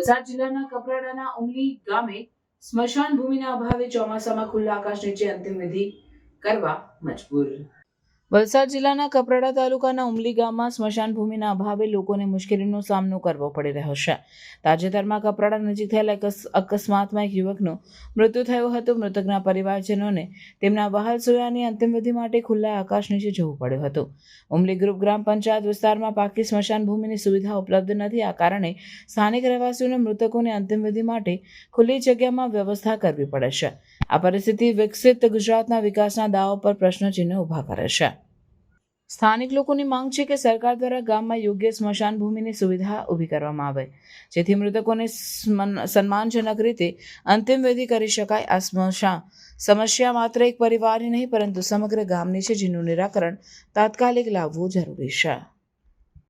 વલસાડ જિલ્લાના કપરાડાના ઉમલી ગામે સ્મશાન ભૂમિના અભાવે ચોમાસામાં ખુલ્લા આકાશ નીચે અંતિમ વિધિ કરવા મજબૂર. વલસાડ જિલ્લાના કપરાડા તાલુકાના ઉમલી ગામમાં સ્મશાન ભૂમિના અભાવે લોકોને મુશ્કેલીનો સામનો કરવો પડી રહ્યો છે. તાજેતરમાં કપરાડા નજીક થયેલા અકસ- અકસ્માતમાં એક યુવકનું મૃત્યુ થયું હતું. મૃતકના પરિવારજનોને તેમના વહાલ સોયાની અંતિમવિધિ માટે ખુલ્લા આકાશ નીચે જવું પડ્યું હતું. ઉમલી ગ્રુપ ગ્રામ પંચાયત વિસ્તારમાં પાકી સ્મશાન ભૂમિની સુવિધા ઉપલબ્ધ નથી. આ કારણે સ્થાનિક રહેવાસીઓને મૃતકોને અંતિમવિધિ માટે ખુલ્લી જગ્યામાં વ્યવસ્થા કરવી પડે છે. આ પરિસ્થિતિ વિકસિત ગુજરાતના વિકાસના દાવો પર પ્રશ્નચિહ્ન ઊભા કરે છે. સ્થાનિક લોકોની માંગ છે કે સરકાર દ્વારા ગામમાં યોગ્ય સ્મશાન ભૂમિની સુવિધા ઊભી કરવામાં આવે, જેથી મૃતકોને સન્માનજનક રીતે અંતિમ વિધિ કરી શકાય. આ સ્મશાન સમસ્યા માત્ર એક પરિવારની નહીં, પરંતુ સમગ્ર ગામની છે જેનું નિરાકરણ તાત્કાલિક લાવવું જરૂરી છે.